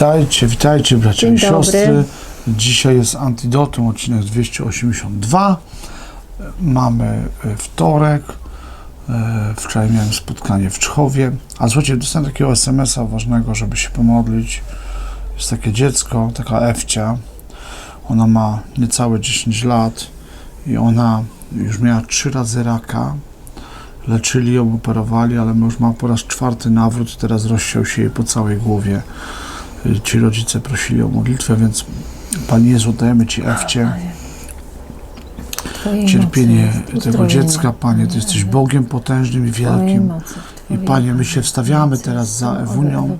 Witajcie, witajcie bracia Dzień i siostry. dobry. Dzisiaj jest Antidotum, odcinek 282. Mamy e, wtorek. E, Wczoraj miałem spotkanie w Czchowie. A słuchajcie, dostałem takiego SMS-a ważnego, żeby się pomodlić. Jest takie dziecko, taka Ewcia. Ona ma niecałe 10 lat i ona już miała trzy razy raka. Leczyli ją, operowali, ale już ma po raz czwarty nawrót. Teraz rozsiał się jej po całej głowie. Ci rodzice prosili o modlitwę, więc Panie Jezu, dajemy Ci Ewcie cierpienie tego dziecka, Panie. Ty jesteś Bogiem potężnym i wielkim. I Panie, my się wstawiamy teraz za Ewunią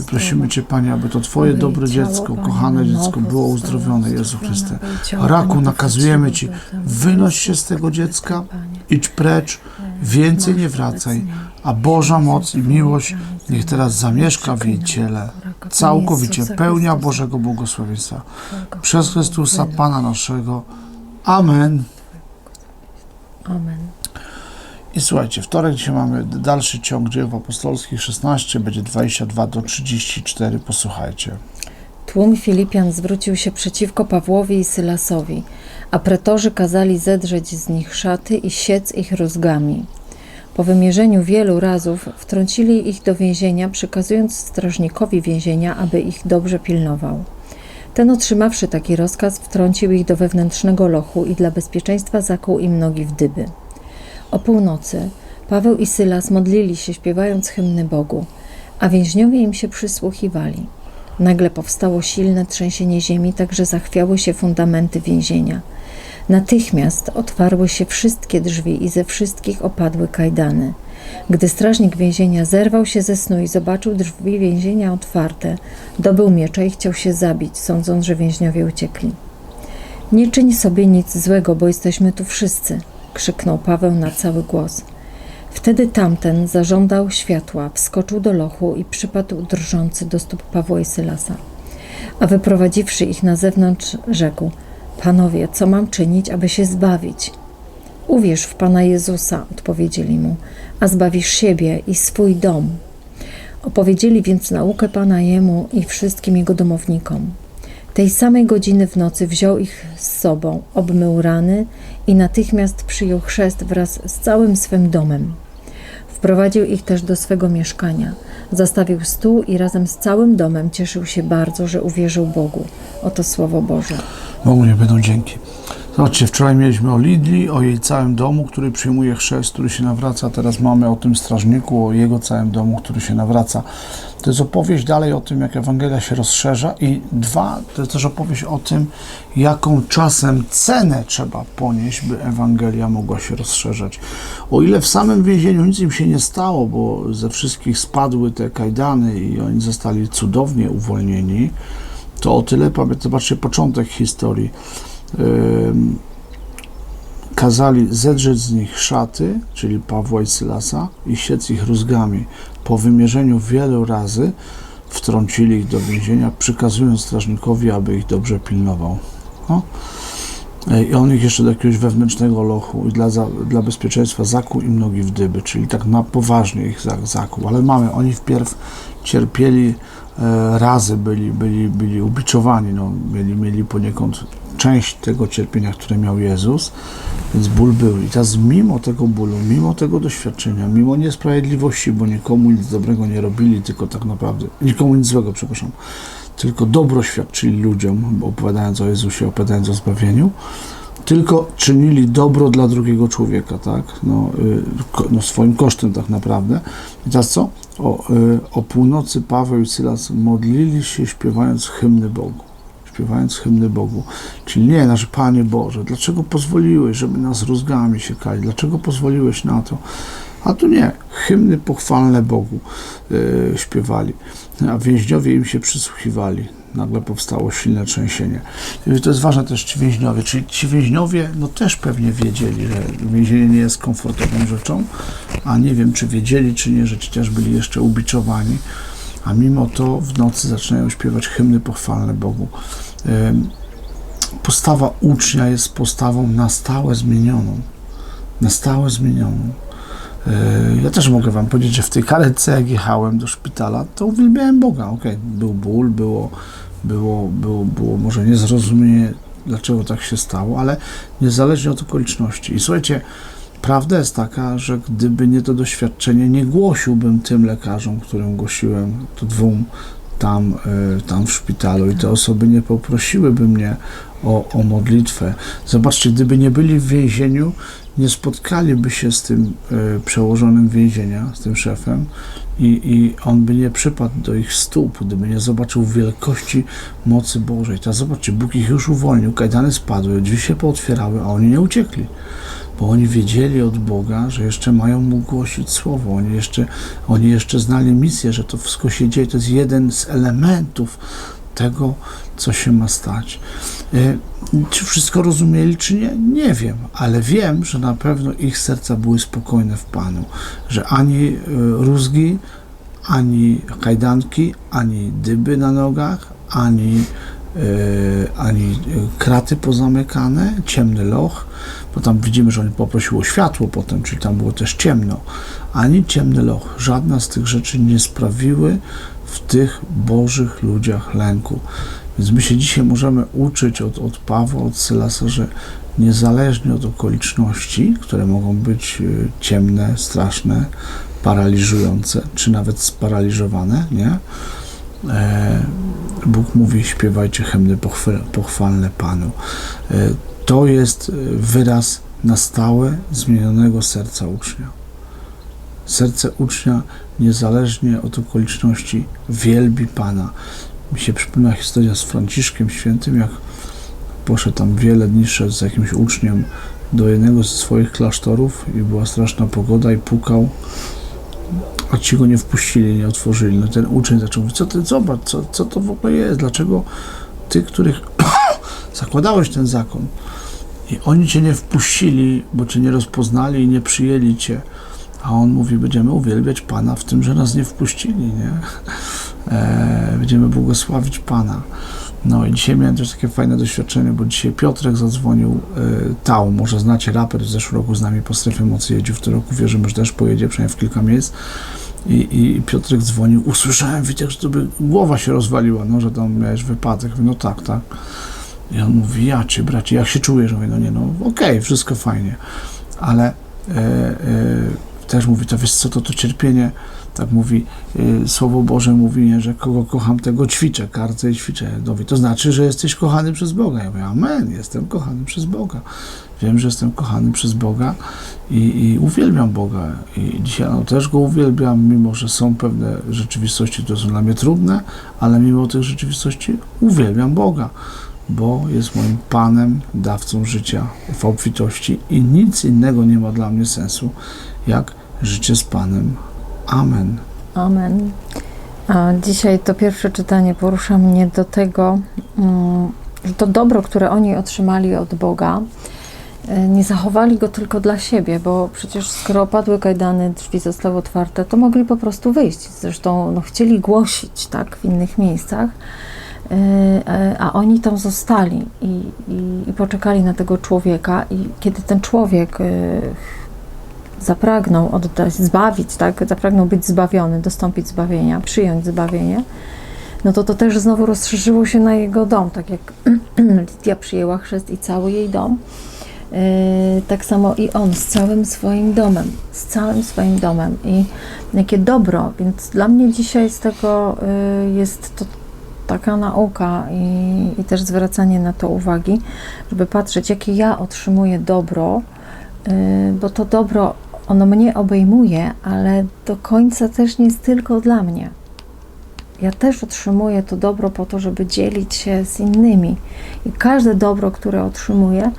i prosimy. Cię, Panie, aby to Twoje dobre dziecko, kochane dziecko było uzdrowione, Jezu Chryste. Raku nakazujemy Ci, wynoś się z tego dziecka, idź precz, więcej nie wracaj, a Boża moc i miłość niech teraz zamieszka w jej ciele. Całkowicie pełnia Bożego błogosławieństwa. Przez Chrystusa. Pana naszego. Amen. Amen. I słuchajcie, wtorek dzisiaj mamy dalszy ciąg dziejów apostolskich, 16, będzie 22 do 34, posłuchajcie. Tłum Filipian zwrócił się przeciwko Pawłowi i Sylasowi, a pretorzy kazali zedrzeć z nich szaty i siec ich rózgami. Po wymierzeniu wielu razów wtrącili ich do więzienia, przykazując strażnikowi więzienia, aby ich dobrze pilnował. Ten otrzymawszy taki rozkaz, wtrącił ich do wewnętrznego lochu i dla bezpieczeństwa zakuł im nogi w dyby. O północy Paweł i Sylas modlili się, śpiewając hymny Bogu, a więźniowie im się przysłuchiwali. Nagle powstało silne trzęsienie ziemi, tak że zachwiały się fundamenty więzienia. Natychmiast otwarły się wszystkie drzwi i ze wszystkich opadły kajdany. Gdy strażnik więzienia zerwał się ze snu i zobaczył drzwi więzienia otwarte, dobył miecza i chciał się zabić, sądząc, że więźniowie uciekli. Nie czyń sobie nic złego, bo jesteśmy tu wszyscy, krzyknął Paweł na cały głos. Wtedy tamten zażądał światła, wskoczył do lochu i przypadł drżący do stóp Pawła i Sylasa. A wyprowadziwszy ich na zewnątrz, rzekł: Panowie, co mam czynić, aby się zbawić? Uwierz w Pana Jezusa, odpowiedzieli mu, a zbawisz siebie i swój dom. Opowiedzieli więc naukę Pana jemu i wszystkim jego domownikom. Tej samej godziny w nocy wziął ich z sobą, obmył rany i natychmiast przyjął chrzest wraz z całym swym domem. Wprowadził ich też do swego mieszkania, zastawił stół i razem z całym domem cieszył się bardzo, że uwierzył Bogu. Oto słowo Boże. Bogu nie będą dzięki. Zobaczcie, wczoraj mieliśmy o Lidli, o jej całym domu, który przyjmuje chrzest, który się nawraca. Teraz mamy o tym strażniku, o jego całym domu, który się nawraca. To jest opowieść dalej o tym, jak Ewangelia się rozszerza i dwa, to jest też opowieść o tym, jaką czasem cenę trzeba ponieść, by Ewangelia mogła się rozszerzać. O ile w samym więzieniu nic im się nie stało, bo ze wszystkich spadły te kajdany i oni zostali cudownie uwolnieni, to o tyle, zobaczcie początek historii. Kazali zedrzeć z nich szaty, czyli Pawła i Sylasa, i siec ich rózgami. Po wymierzeniu wielu razy wtrącili ich do więzienia, przykazując strażnikowi, aby ich dobrze pilnował. No. I on ich jeszcze do jakiegoś wewnętrznego lochu i dla, za, dla bezpieczeństwa zakuł im nogi w dyby, czyli tak na poważnie ich za- zakuł. Ale mamy, oni wpierw cierpieli e, razy, byli, byli, byli ubiczowani, no, mieli, mieli poniekąd część tego cierpienia, które miał Jezus, więc ból był. I teraz mimo tego bólu, mimo tego doświadczenia, mimo niesprawiedliwości, bo nikomu nic dobrego nie robili, tylko tak naprawdę, nikomu nic złego, przepraszam, tylko dobro świadczyli ludziom, opowiadając o Jezusie, opowiadając o zbawieniu, tylko czynili dobro dla drugiego człowieka, tak? No, y, no swoim kosztem tak naprawdę. I teraz co? O, y, o północy Paweł i Sylas modlili się śpiewając hymny Bogu. Śpiewając hymny Bogu. Czyli nie, nasz Panie Boże, dlaczego pozwoliłeś, żeby nas rózgami się kali? Dlaczego pozwoliłeś na to? A tu nie, hymny pochwalne Bogu y, śpiewali, a więźniowie im się przysłuchiwali. Nagle powstało silne trzęsienie. I to jest ważne też ci więźniowie, czyli ci więźniowie no też pewnie wiedzieli, że więzienie nie jest komfortową rzeczą, a nie wiem czy wiedzieli, czy nie, że ci też byli jeszcze ubiczowani, a mimo to w nocy zaczynają śpiewać hymny pochwalne Bogu. Postawa ucznia jest postawą na stałe zmienioną. Na stałe zmienioną. Ja też mogę Wam powiedzieć, że w tej karetce, jak jechałem do szpitala, to uwielbiałem Boga. Okej, był ból, było, było, było, było może niezrozumienie, dlaczego tak się stało, ale niezależnie od okoliczności. I słuchajcie, prawda jest taka, że gdyby nie to doświadczenie, nie głosiłbym tym lekarzom, którym głosiłem, to dwóm tam, y, tam w szpitalu i te osoby nie poprosiłyby mnie o, o modlitwę. Zobaczcie, gdyby nie byli w więzieniu, nie spotkaliby się z tym y, przełożonym więzienia, z tym szefem i, i on by nie przypadł do ich stóp, gdyby nie zobaczył wielkości mocy Bożej. Teraz zobaczcie, Bóg ich już uwolnił, kajdany spadły, drzwi się pootwierały, a oni nie uciekli bo oni wiedzieli od Boga, że jeszcze mają Mu głosić Słowo. Oni jeszcze, oni jeszcze znali misję, że to wszystko się dzieje. To jest jeden z elementów tego, co się ma stać. E, Czy wszystko rozumieli, czy nie? Nie wiem, ale wiem, że na pewno ich serca były spokojne w Panu, że ani e, rózgi, ani kajdanki, ani dyby na nogach, ani, ani e, kraty pozamykane, ciemny loch, bo tam widzimy, że on poprosił o światło potem, czyli tam było też ciemno, ani ciemny loch. Żadna z tych rzeczy nie sprawiły w tych Bożych ludziach lęku. Więc my się dzisiaj możemy uczyć od, od Pawła, od Sylasa, że niezależnie od okoliczności, które mogą być y, ciemne, straszne, paraliżujące, czy nawet sparaliżowane, nie? E, Bóg mówi, śpiewajcie hymny pochwalne Panu. E, to jest wyraz na stałe zmienionego serca ucznia. Serce ucznia, niezależnie od okoliczności, wielbi Pana. Mi się przypomina historia z Franciszkiem Świętym, jak poszedł tam wiele dni, szedł z jakimś uczniem do jednego ze swoich klasztorów i była straszna pogoda i pukał, a ci go nie wpuścili, nie otworzyli. No ten uczeń zaczął mówić, co ty, zobacz, co, co to w ogóle jest, dlaczego ty, których zakładałeś ten zakon i oni cię nie wpuścili, bo cię nie rozpoznali i nie przyjęli cię, a on mówi, będziemy uwielbiać Pana w tym, że nas nie wpuścili, nie? E, będziemy błogosławić Pana. No i dzisiaj miałem też takie fajne doświadczenie, bo dzisiaj Piotrek zadzwonił, e, Tał, może znacie, raper w zeszłym roku z nami po strefie mocy jeździł, w tym roku wierzymy, że też pojedzie, przynajmniej w kilka miejsc. I, I Piotrek dzwonił, usłyszałem, Witek, że to by głowa się rozwaliła, no, że tam miałeś wypadek. Mówię, No tak, tak. I on mówi, ja cię, bracie, jak się czujesz? Mówię, no nie, no okej, wszystko fajnie. Ale e, e, też mówi, to wiesz co, to to cierpienie, tak mówi, y, Słowo Boże mówi, nie, że kogo kocham, tego ćwiczę, karcę i ćwiczę. Mówi, to znaczy, że jesteś kochany przez Boga. Ja mówię, amen, jestem kochany przez Boga. Wiem, że jestem kochany przez Boga i, i uwielbiam Boga. I dzisiaj no, też Go uwielbiam, mimo że są pewne rzeczywistości, które są dla mnie trudne, ale mimo tych rzeczywistości uwielbiam Boga, bo jest moim Panem, dawcą życia w obfitości i nic innego nie ma dla mnie sensu, jak życie z Panem. Amen. Amen. A dzisiaj to pierwsze czytanie porusza mnie do tego, mm, że to dobro, które oni otrzymali od Boga, e, nie zachowali go tylko dla siebie, bo przecież skoro opadły kajdany, drzwi zostały otwarte, to mogli po prostu wyjść. Zresztą no, chcieli głosić tak w innych miejscach, e, e, a oni tam zostali i, i, i poczekali na tego człowieka i kiedy ten człowiek zapragnął oddać, zbawić, tak? Zapragnął być zbawiony, dostąpić zbawienia, przyjąć zbawienie, no to to też znowu rozszerzyło się na jego dom, tak jak Lidia przyjęła chrzest i cały jej dom. Yy, tak samo i on z całym swoim domem, z całym swoim domem. I jakie dobro, więc dla mnie dzisiaj z tego yy, jest to taka nauka i, i też zwracanie na to uwagi, żeby patrzeć, jakie ja otrzymuję dobro, yy, bo to dobro ono mnie obejmuje, ale do końca też nie jest tylko dla mnie. Ja też otrzymuję to dobro po to, żeby dzielić się z innymi. I każde dobro, które otrzymuję,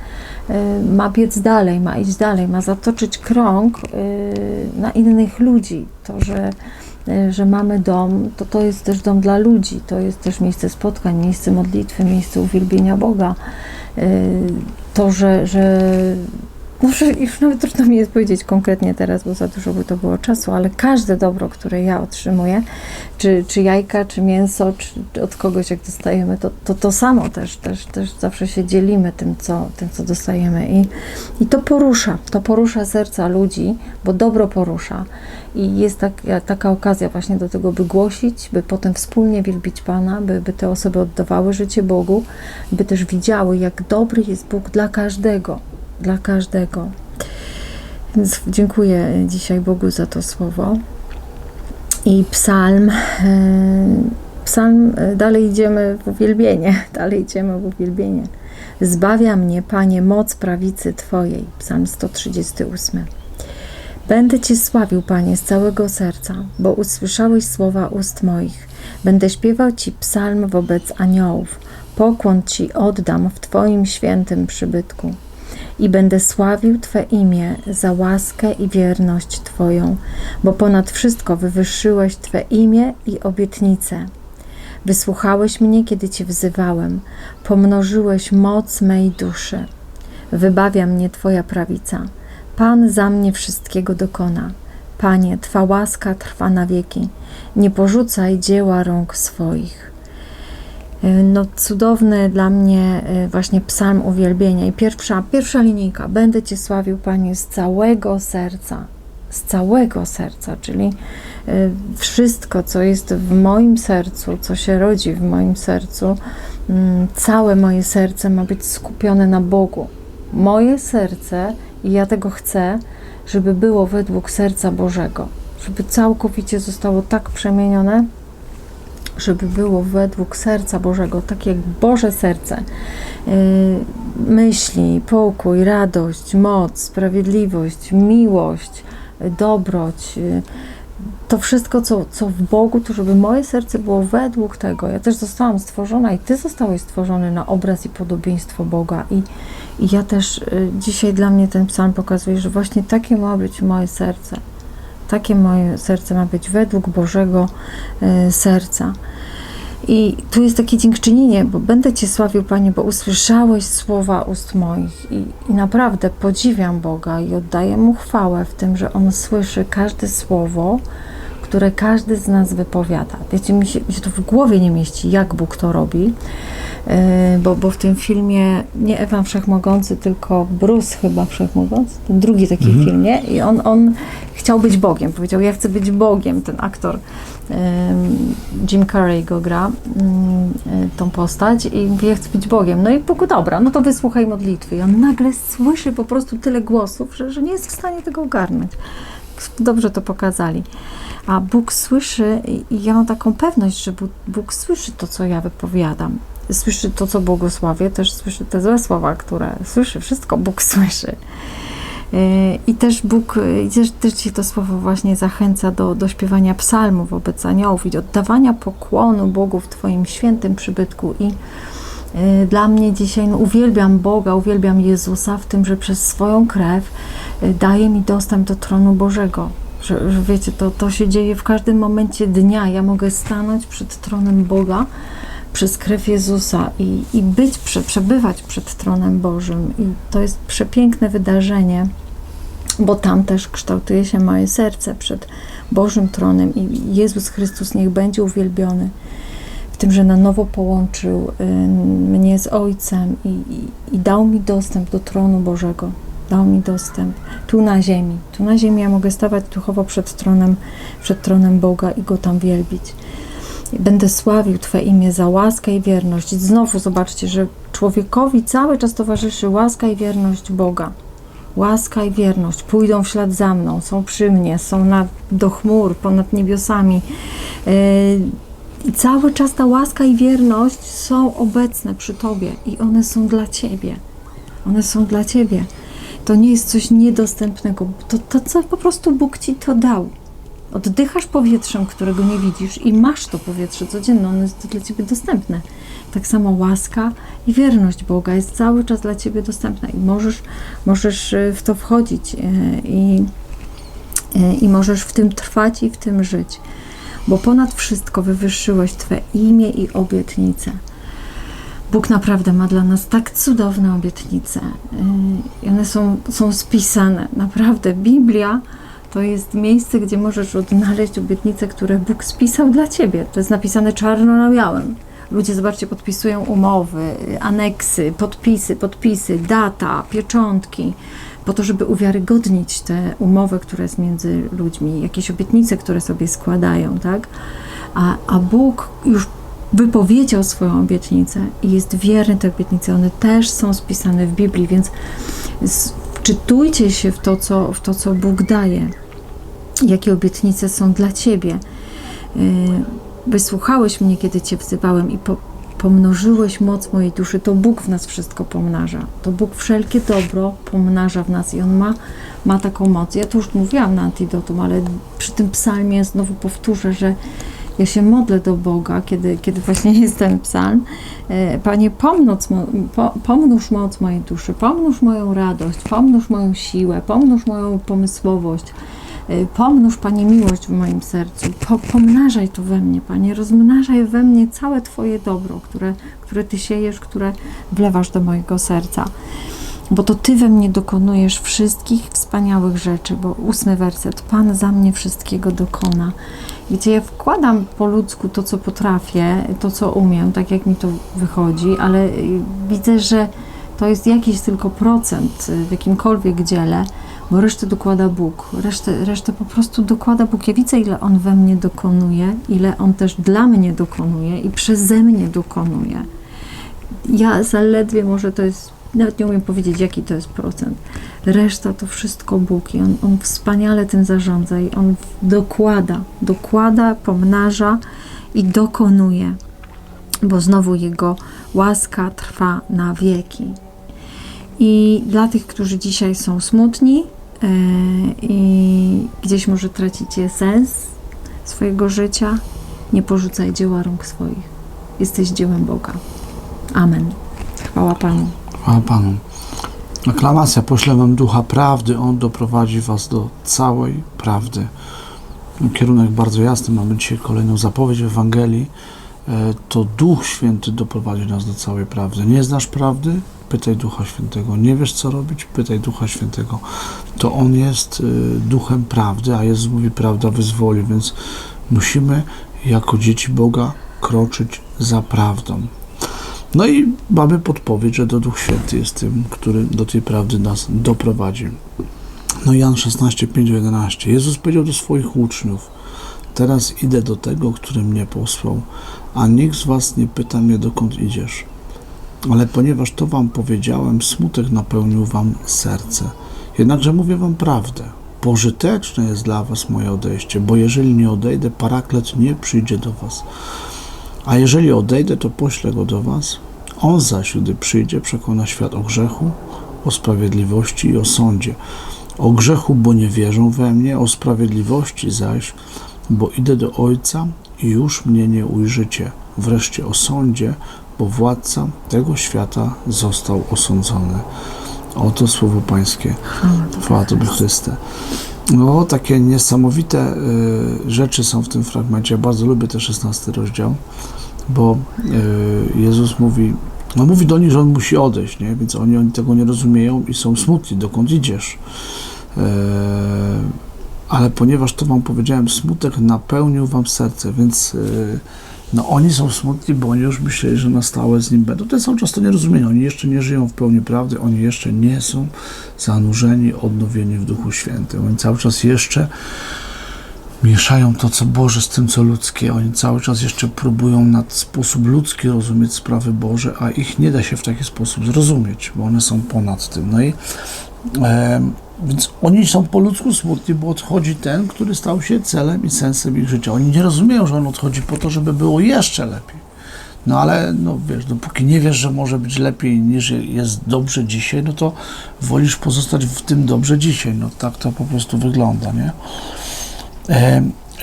y, ma biec dalej, ma iść dalej, ma zatoczyć krąg y, na innych ludzi. To, że, y, że mamy dom, to to jest też dom dla ludzi, to jest też miejsce spotkań, miejsce modlitwy, miejsce uwielbienia Boga. To, że, że że już nawet trudno mi jest powiedzieć konkretnie teraz, bo za dużo by to było czasu, ale każde dobro, które ja otrzymuję, czy, czy jajka, czy mięso, czy od kogoś jak dostajemy, to to, to samo też, też, też zawsze się dzielimy tym, co, tym, co dostajemy. I, i to porusza, to porusza serca ludzi, bo dobro porusza. I jest tak, taka okazja właśnie do tego, by głosić, by potem wspólnie wielbić Pana, by, by te osoby oddawały życie Bogu, by też widziały, jak dobry jest Bóg dla każdego, dla każdego. Więc dziękuję dzisiaj Bogu za to słowo. I psalm, e, psalm, e, dalej idziemy w uwielbienie, dalej idziemy w uwielbienie. Zbawia mnie, Panie, moc prawicy Twojej. Psalm 138. Będę Cię sławił, Panie, z całego serca, bo usłyszałeś słowa ust moich. Będę śpiewał Ci psalm wobec aniołów. Pokłon Ci oddam w Twoim świętym przybytku. I będę sławił Twe imię za łaskę i wierność Twoją, bo ponad wszystko wywyższyłeś Twe imię i obietnice. Wysłuchałeś mnie, kiedy Cię wzywałem, pomnożyłeś moc mej duszy. Wybawia mnie Twoja prawica. Pan za mnie wszystkiego dokona. Panie, Twa łaska trwa na wieki. Nie porzucaj dzieła rąk swoich. No, cudowny dla mnie y, właśnie psalm uwielbienia. I pierwsza, pierwsza linijka. Będę Cię sławił, Panie, z całego serca. Z całego serca, czyli y, wszystko, co jest w moim sercu, co się rodzi w moim sercu, mm, całe moje serce ma być skupione na Bogu. Moje serce, i ja tego chcę, żeby było według serca Bożego, żeby całkowicie zostało tak przemienione, żeby było według serca Bożego, tak jak Boże serce. Yy, myśli, pokój, radość, moc, sprawiedliwość, miłość, dobroć. Yy, to wszystko, co, co w Bogu, to żeby moje serce było według tego. Ja też zostałam stworzona i Ty zostałeś stworzony na obraz i podobieństwo Boga. I, i ja też y, dzisiaj dla mnie ten psalm pokazuje, że właśnie takie ma być moje serce. Takie moje serce ma być według Bożego y, serca. I tu jest takie dziękczynienie, bo będę Cię sławił, Panie, bo usłyszałeś słowa ust moich. I, I naprawdę podziwiam Boga i oddaję Mu chwałę w tym, że On słyszy każde słowo, które każdy z nas wypowiada. Wiecie, mi się, mi się to w głowie nie mieści, jak Bóg to robi, yy, bo, bo w tym filmie nie Ewan Wszechmogący, tylko Bruce chyba Wszechmogący, ten drugi taki Mhm. film, nie? I on, on chciał być Bogiem, powiedział, ja chcę być Bogiem, ten aktor. Jim Carrey go gra, ym, y, tą postać i mówi, ja chcę być Bogiem. No i Bogu, dobra, no to wysłuchaj modlitwy. I on nagle słyszy po prostu tyle głosów, że, że nie jest w stanie tego ogarnąć. Dobrze to pokazali. A Bóg słyszy i- ja mam taką pewność, że Bóg, słyszy to, co ja wypowiadam. Słyszy to, co błogosławię, też słyszy te złe słowa, które słyszy. Wszystko Bóg słyszy. Yy, I też Bóg, i też, też Cię to słowo właśnie zachęca do, do śpiewania psalmów wobec aniołów i oddawania pokłonu Bogu w Twoim świętym przybytku. I dla mnie dzisiaj no, uwielbiam Boga, uwielbiam Jezusa w tym, że przez swoją krew yy, daje mi dostęp do tronu Bożego. Że, że wiecie, to, to się dzieje w każdym momencie dnia. Ja mogę stanąć przed tronem Boga przez krew Jezusa i, i być, prze, przebywać przed tronem Bożym. I to jest przepiękne wydarzenie bo tam też kształtuje się moje serce przed Bożym tronem i Jezus Chrystus niech będzie uwielbiony tym, że na nowo połączył y, mnie z Ojcem i, i, i dał mi dostęp do tronu Bożego. Dał mi dostęp tu na ziemi. Tu na ziemi ja mogę stawać duchowo przed tronem, przed tronem Boga i Go tam wielbić. Będę sławił Twe imię za łaskę i wierność. I znowu zobaczcie, że człowiekowi cały czas towarzyszy łaska i wierność Boga łaska i wierność pójdą w ślad za mną, są przy mnie, są nad, do chmur, ponad niebiosami. Yy, I cały czas ta łaska i wierność są obecne przy Tobie i one są dla Ciebie. One są dla Ciebie. To nie jest coś niedostępnego. To, to co po prostu Bóg Ci to dał. Oddychasz powietrzem, którego nie widzisz i masz to powietrze codzienne, ono jest dla Ciebie dostępne. Tak samo łaska i wierność Boga jest cały czas dla Ciebie dostępna i możesz, możesz y, w to wchodzić y, i, y, i możesz w tym trwać i w tym żyć. Bo ponad wszystko wywyższyłeś Twe imię i obietnice. Bóg naprawdę ma dla nas tak cudowne obietnice. I one są, są spisane. Naprawdę, Biblia to jest miejsce, gdzie możesz odnaleźć obietnice, które Bóg spisał dla ciebie. To jest napisane czarno na białym. Ludzie, zobaczcie, podpisują umowy, y, aneksy, podpisy, podpisy, data, pieczątki, po to, żeby uwiarygodnić tę umowę, która jest między ludźmi, jakieś obietnice, które sobie składają, tak? A, a Bóg już wypowiedział swoją obietnicę i jest wierny tej obietnicy. One też są spisane w Biblii, więc wczytujcie się w to, co, w to, co Bóg daje. Jakie obietnice są dla Ciebie. Yy, Wysłuchałeś mnie, kiedy Cię wzywałem i po, pomnożyłeś moc mojej duszy. To Bóg w nas wszystko pomnaża. To Bóg wszelkie dobro pomnaża w nas i On ma, ma taką moc. Ja to już mówiłam na antidotum, ale przy tym psalmie znowu powtórzę, że ja się modlę do Boga, kiedy, kiedy właśnie jest ten psalm. E, Panie, pomnóż, pomnóż moc mojej duszy, pomnóż moją radość, pomnóż moją siłę, pomnóż moją pomysłowość, pomnóż, Panie, miłość w moim sercu. Po, pomnażaj to we mnie, Panie, rozmnażaj we mnie całe Twoje dobro, które, które Ty siejesz, które wlewasz do mojego serca. Bo to Ty we mnie dokonujesz wszystkich wspaniałych rzeczy, bo ósmy werset, Pan za mnie wszystkiego dokona. Wiecie, ja wkładam po ludzku to, co potrafię, to, co umiem, tak jak mi to wychodzi, ale y, widzę, że to jest jakiś tylko procent y, w jakimkolwiek dziele, bo resztę dokłada Bóg. Resztę, resztę po prostu dokłada Bóg. Ja widzę, ile On we mnie dokonuje, ile On też dla mnie dokonuje i przeze mnie dokonuje. Ja zaledwie może to jest, nawet nie umiem powiedzieć, jaki to jest procent. Reszta to wszystko Bóg i On, on wspaniale tym zarządza i On dokłada, dokłada, pomnaża i dokonuje, bo znowu Jego łaska trwa na wieki. I dla tych, którzy dzisiaj są smutni e, i gdzieś może tracicie sens swojego życia, nie porzucaj dzieła rąk swoich. Jesteś dziełem Boga. Amen. Chwała Panu. Chwała Panu. Aklamacja, poślę wam ducha prawdy, on doprowadzi was do całej prawdy. Kierunek bardzo jasny, mamy dzisiaj kolejną zapowiedź w Ewangelii. E, To Duch Święty doprowadzi nas do całej prawdy. Nie znasz prawdy? Pytaj Ducha Świętego. Nie wiesz, co robić? Pytaj Ducha Świętego. To On jest y, Duchem prawdy, a Jezus mówi, prawda wyzwoli, więc musimy jako dzieci Boga kroczyć za prawdą. No i mamy podpowiedź, że to Duch Święty jest tym, który do tej prawdy nas doprowadzi. No Jan 16, 5, 11. Jezus powiedział do swoich uczniów, teraz idę do tego, który mnie posłał, a nikt z was nie pyta mnie, dokąd idziesz. Ale ponieważ to wam powiedziałem, smutek napełnił wam serce. Jednakże mówię wam prawdę. Pożyteczne jest dla was moje odejście, bo jeżeli nie odejdę, paraklet nie przyjdzie do was. A jeżeli odejdę, to poślę go do was. On zaś, gdy przyjdzie, przekona świat o grzechu, o sprawiedliwości i o sądzie. O grzechu, bo nie wierzą we mnie, o sprawiedliwości zaś, bo idę do Ojca i już mnie nie ujrzycie. Wreszcie o sądzie, bo władca tego świata został osądzony. Oto słowo Pańskie. Chwała Tobie, Chryste. No, takie niesamowite y, rzeczy są w tym fragmencie. Ja bardzo lubię ten 16 rozdział, bo y, Jezus mówi, no mówi do nich, że On musi odejść, nie? więc oni, oni tego nie rozumieją i są smutni, dokąd idziesz. Y, ale ponieważ to Wam powiedziałem, smutek napełnił Wam serce, więc y, no oni są smutni, bo oni już myśleli, że na stałe z Nim będą. Ten cały czas to nie rozumieją, oni jeszcze nie żyją w pełni prawdy, oni jeszcze nie są zanurzeni, odnowieni w Duchu Świętym. Oni cały czas jeszcze mieszają to, co Boże z tym, co ludzkie. Oni cały czas jeszcze próbują na sposób ludzki rozumieć sprawy Boże, a ich nie da się w taki sposób zrozumieć, bo one są ponad tym. No i więc oni są po ludzku smutni, bo odchodzi ten, który stał się celem i sensem ich życia. Oni nie rozumieją, że on odchodzi po to, żeby było jeszcze lepiej. No ale, no wiesz, dopóki nie wiesz, że może być lepiej niż jest dobrze dzisiaj, no to wolisz pozostać w tym dobrze dzisiaj. No tak to po prostu wygląda, nie?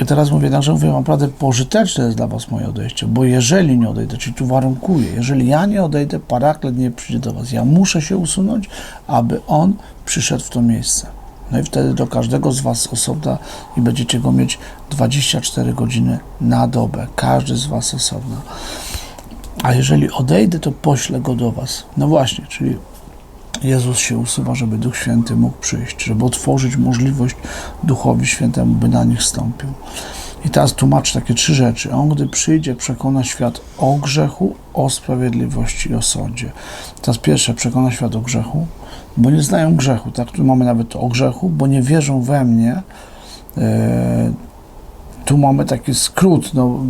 I teraz mówię, także mówię wam prawdę, pożyteczne jest dla was moje odejście, bo jeżeli nie odejdę, czyli tu warunkuję, jeżeli ja nie odejdę, paraklet nie przyjdzie do was. Ja muszę się usunąć, aby on przyszedł w to miejsce. No i wtedy do każdego z was osobna i będziecie go mieć 24 godziny na dobę. Każdy z was osobna. A jeżeli odejdę, to poślę go do was. No właśnie, czyli Jezus się usuwa, żeby Duch Święty mógł przyjść, żeby otworzyć możliwość Duchowi Świętemu, by na nich stąpił. I teraz tłumaczy takie trzy rzeczy. On, gdy przyjdzie, przekona świat o grzechu, o sprawiedliwości i o sądzie. Teraz pierwsze, przekona świat o grzechu, bo nie znają grzechu. Tak, tu mamy nawet o grzechu, bo nie wierzą we mnie. E, tu mamy taki skrót, no,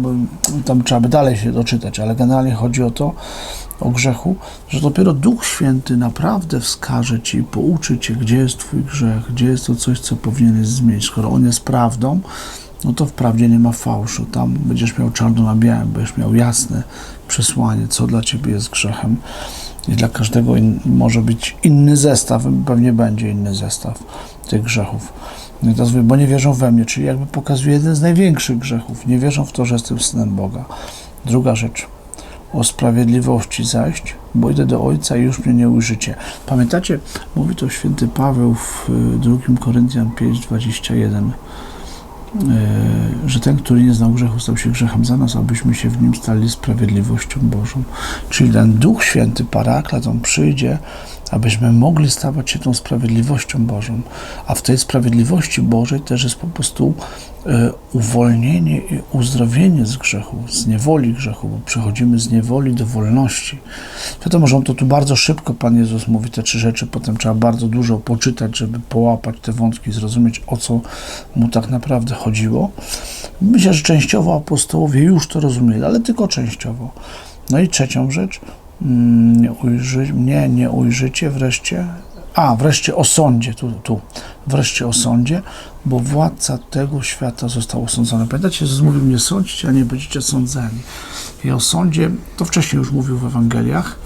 tam trzeba by dalej się doczytać, ale generalnie chodzi o to, o grzechu, że dopiero Duch Święty naprawdę wskaże Ci i pouczy Cię, gdzie jest Twój grzech, gdzie jest to coś, co powinieneś zmienić. Skoro On jest prawdą, no to wprawdzie nie ma fałszu. Tam będziesz miał czarno na białym, będziesz miał jasne przesłanie, co dla Ciebie jest grzechem. I dla każdego może być inny zestaw, pewnie będzie inny zestaw tych grzechów. No i teraz mówię, bo nie wierzą we mnie, czyli jakby pokazuje jeden z największych grzechów. Nie wierzą w to, że jestem synem Boga. Druga rzecz, o sprawiedliwości zaś, bo idę do Ojca i już mnie nie ujrzycie. Pamiętacie, mówi to święty Paweł w y, 2 Koryntian 5:21, y, że ten, który nie znał grzechu, stał się grzechem za nas, abyśmy się w nim stali sprawiedliwością Bożą. Czyli ten Duch Święty, Paraklet, on przyjdzie, abyśmy mogli stawać się tą sprawiedliwością Bożą. A w tej sprawiedliwości Bożej też jest po prostu e, uwolnienie i uzdrowienie z grzechu, z niewoli grzechu, bo przechodzimy z niewoli do wolności. Wiadomo, że on to tu bardzo szybko, Pan Jezus mówi te trzy rzeczy, potem trzeba bardzo dużo poczytać, żeby połapać te wątki, zrozumieć, o co mu tak naprawdę chodziło. Myślę, że częściowo apostołowie już to rozumieli, ale tylko częściowo. No i trzecią rzecz, nie, ujrzy, nie, nie ujrzycie wreszcie, a wreszcie o sądzie, tu, tu, wreszcie o sądzie, bo władca tego świata został osądzony. Pamiętacie, Jezus mówił, nie sądźcie, a nie będziecie sądzeni. I o sądzie, to wcześniej już mówił w Ewangeliach,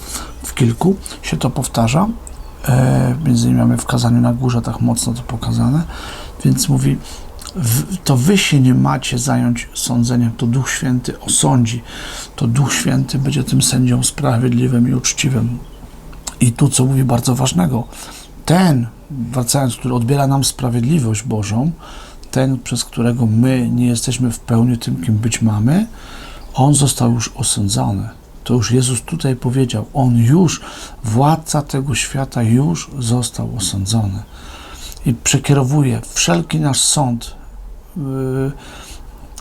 w kilku się to powtarza, e, między innymi mamy w kazaniu na górze tak mocno to pokazane, więc mówi, to wy się nie macie zająć sądzeniem, to Duch Święty osądzi. To Duch Święty będzie tym sędzią sprawiedliwym i uczciwym. I tu, co mówi bardzo ważnego, ten, wracając, który odbiera nam sprawiedliwość Bożą, ten, przez którego my nie jesteśmy w pełni tym, kim być mamy, on został już osądzony. To już Jezus tutaj powiedział, on już, władca tego świata, już został osądzony. I przekierowuje wszelki nasz sąd,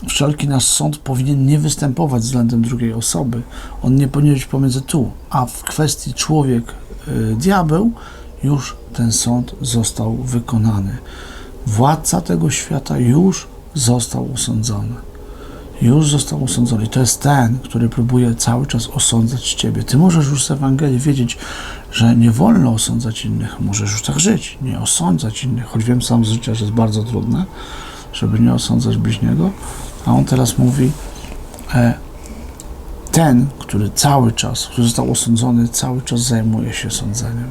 wszelki nasz sąd powinien nie występować względem drugiej osoby. On nie powinien być pomiędzy tu, a w kwestii człowiek, y, diabeł, już ten sąd został wykonany. Władca tego świata już został osądzony. Już został osądzony. To jest ten, który próbuje cały czas osądzać Ciebie. Ty możesz już z Ewangelii wiedzieć, że nie wolno osądzać innych. Możesz już tak żyć, nie osądzać innych. Choć wiem sam z życia, że jest bardzo trudne, żeby nie osądzać bliźniego. A on teraz mówi, e, ten, który cały czas, który został osądzony, cały czas zajmuje się sądzeniem.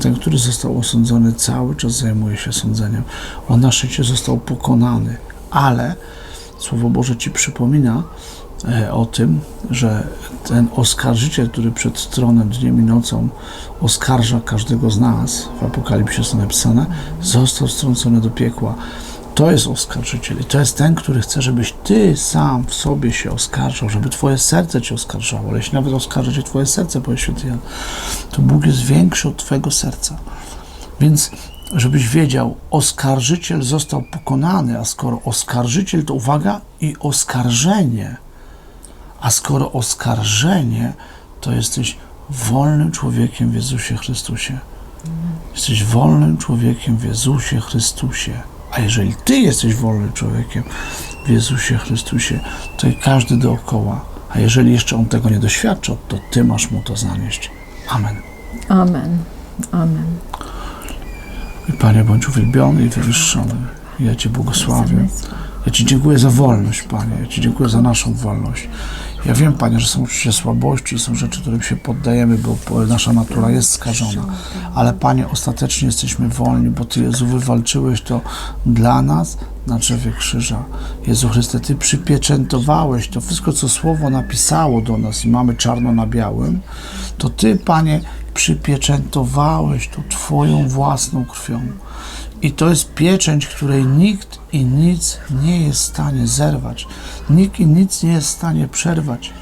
Ten, który został osądzony, cały czas zajmuje się sądzeniem. On na szczycie został pokonany, ale Słowo Boże ci przypomina e, o tym, że ten oskarżyciel, który przed tronem dniem i nocą oskarża każdego z nas, w Apokalipsie jest napisane, został strącony do piekła. To jest oskarżyciel i to jest ten, który chce, żebyś ty sam w sobie się oskarżał, żeby twoje serce cię oskarżało. Ale jeśli nawet oskarża cię twoje serce, powie święty Jan, to Bóg jest większy od twojego serca. Więc żebyś wiedział, oskarżyciel został pokonany, a skoro oskarżyciel, to uwaga, i oskarżenie. A skoro oskarżenie, to jesteś wolnym człowiekiem w Jezusie Chrystusie. Jesteś wolnym człowiekiem w Jezusie Chrystusie. A jeżeli ty jesteś wolnym człowiekiem w Jezusie Chrystusie, to i każdy dookoła. A jeżeli jeszcze on tego nie doświadczał, to ty masz mu to zanieść. Amen. Amen. Amen. I Panie, bądź uwielbiony i wywyższony. Ja Cię błogosławię. Ja Ci dziękuję za wolność, Panie. Ja Ci dziękuję za naszą wolność. Ja wiem, Panie, że są oczywiście słabości, są rzeczy, którym się poddajemy, bo nasza natura jest skażona. Ale Panie, ostatecznie jesteśmy wolni, bo Ty, Jezu, wywalczyłeś to dla nas na drzewie krzyża. Jezu Chryste, Ty przypieczętowałeś to wszystko, co Słowo napisało do nas i mamy czarno na białym, to Ty, Panie, przypieczętowałeś to Twoją własną krwią. I to jest pieczęć, której nikt i nic nie jest w stanie zerwać. Nikt i nic nie jest w stanie przerwać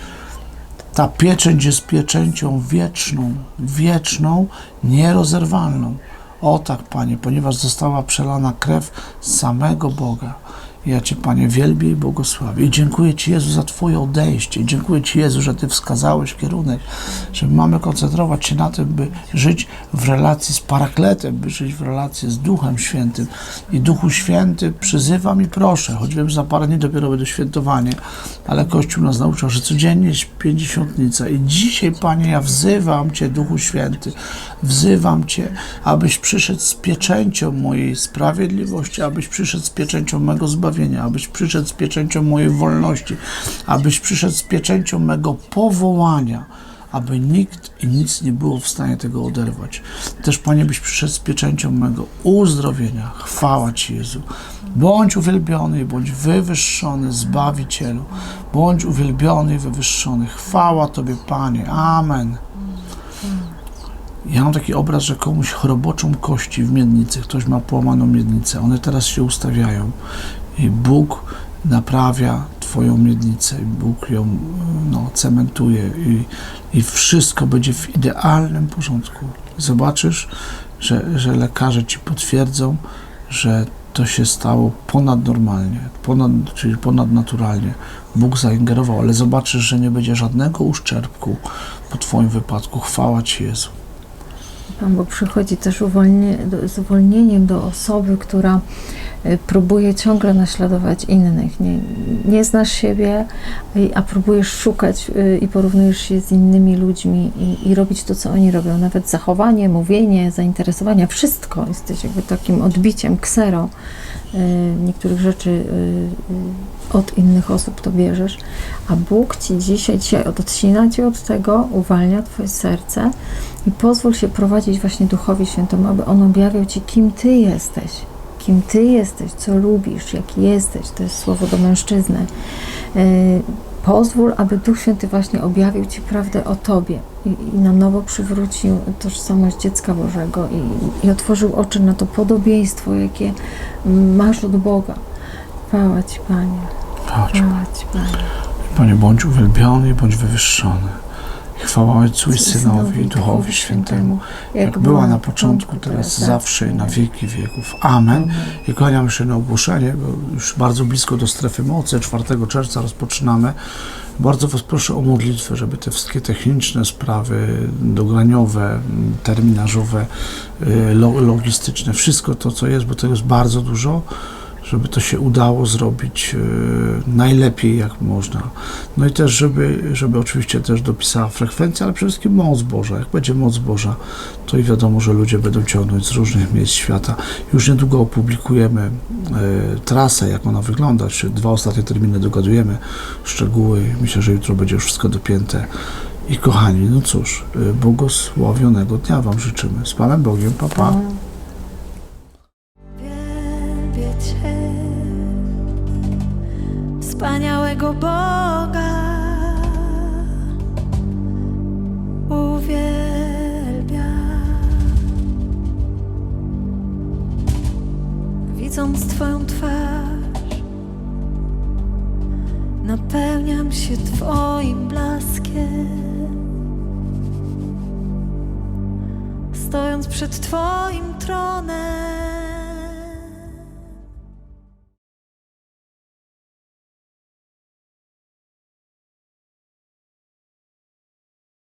Ta pieczęć jest pieczęcią wieczną, wieczną, nierozerwalną. O tak, Panie, ponieważ została przelana krew samego Boga. Ja Cię, Panie, wielbię i błogosławię. I dziękuję Ci, Jezu, za Twoje odejście. I dziękuję Ci, Jezu, że Ty wskazałeś kierunek, że mamy koncentrować się na tym, by żyć w relacji z Parakletem, by żyć w relacji z Duchem Świętym. I Duchu Święty przyzywam i proszę, choć wiem, że za parę dni dopiero będzie świętowanie, ale Kościół nas nauczył, że codziennie jest pięćdziesiątnica. I dzisiaj, Panie, ja wzywam Cię, Duchu Święty, wzywam Cię, abyś przyszedł z pieczęcią mojej sprawiedliwości, abyś przyszedł z pieczęcią mego zbawienia, abyś przyszedł z pieczęcią mojej wolności, abyś przyszedł z pieczęcią mego powołania, aby nikt i nic nie było w stanie tego oderwać. Też, Panie, byś przyszedł z pieczęcią mego uzdrowienia. Chwała Ci, Jezu. Bądź uwielbiony, bądź wywyższony, Zbawicielu. Bądź uwielbiony i wywyższony. Chwała Tobie, Panie. Amen. Ja mam taki obraz, że komuś chroboczą kości w miednicy, ktoś ma połamaną miednicę, one teraz się ustawiają i Bóg naprawia Twoją miednicę, i Bóg ją no, cementuje i, i wszystko będzie w idealnym porządku. Zobaczysz, że, że lekarze Ci potwierdzą, że to się stało ponadnormalnie, ponad, czyli ponadnaturalnie. Bóg zaingerował, ale zobaczysz, że nie będzie żadnego uszczerbku po Twoim wypadku. Chwała Ci Jezu. Pan Bóg przychodzi też uwolnie, z uwolnieniem do osoby, która próbuje ciągle naśladować innych. Nie, nie znasz siebie, y, a próbujesz szukać y, i porównujesz się z innymi ludźmi i, i robić to, co oni robią. Nawet zachowanie, mówienie, zainteresowania, wszystko. Jesteś jakby takim odbiciem, ksero y, niektórych rzeczy y, y, od innych osób to bierzesz, a Bóg Ci dzisiaj, dzisiaj odcina Cię od tego, uwalnia Twoje serce i pozwól się prowadzić właśnie Duchowi Świętemu, aby On objawiał Ci, kim Ty jesteś, kim Ty jesteś, co lubisz, jaki jesteś. To jest słowo do mężczyzny. Yy, Pozwól, aby Duch Święty właśnie objawił Ci prawdę o Tobie i, i na nowo przywrócił tożsamość dziecka Bożego i, i otworzył oczy na to podobieństwo, jakie masz od Boga. Chwała Ci, Panie. Chwała Ci, Panie. Panie, bądź uwielbiony, bądź wywyższony. Chwała Ojcu i Synowi i Duchowi Świętemu, jak była na początku, teraz zawsze i na wieki wieków. Amen. I kłaniam jeszcze na ogłoszenie, bo już bardzo blisko do strefy mocy, 4 czerwca rozpoczynamy. Bardzo Was proszę o modlitwę, żeby te wszystkie techniczne sprawy, dograniowe, terminarzowe, y, lo- logistyczne, wszystko to, co jest, bo tego jest bardzo dużo, żeby to się udało zrobić y, najlepiej jak można. No i też, żeby, żeby oczywiście też dopisała frekwencja, ale przede wszystkim moc Boża. Jak będzie moc Boża, to i wiadomo, że ludzie będą ciągnąć z różnych miejsc świata. Już niedługo opublikujemy y, trasę, jak ona wygląda, czy dwa ostatnie terminy dogadujemy, szczegóły. Myślę, że jutro będzie już wszystko dopięte. I kochani, no cóż, y, błogosławionego dnia Wam życzymy. Z Panem Bogiem, papa. Pa.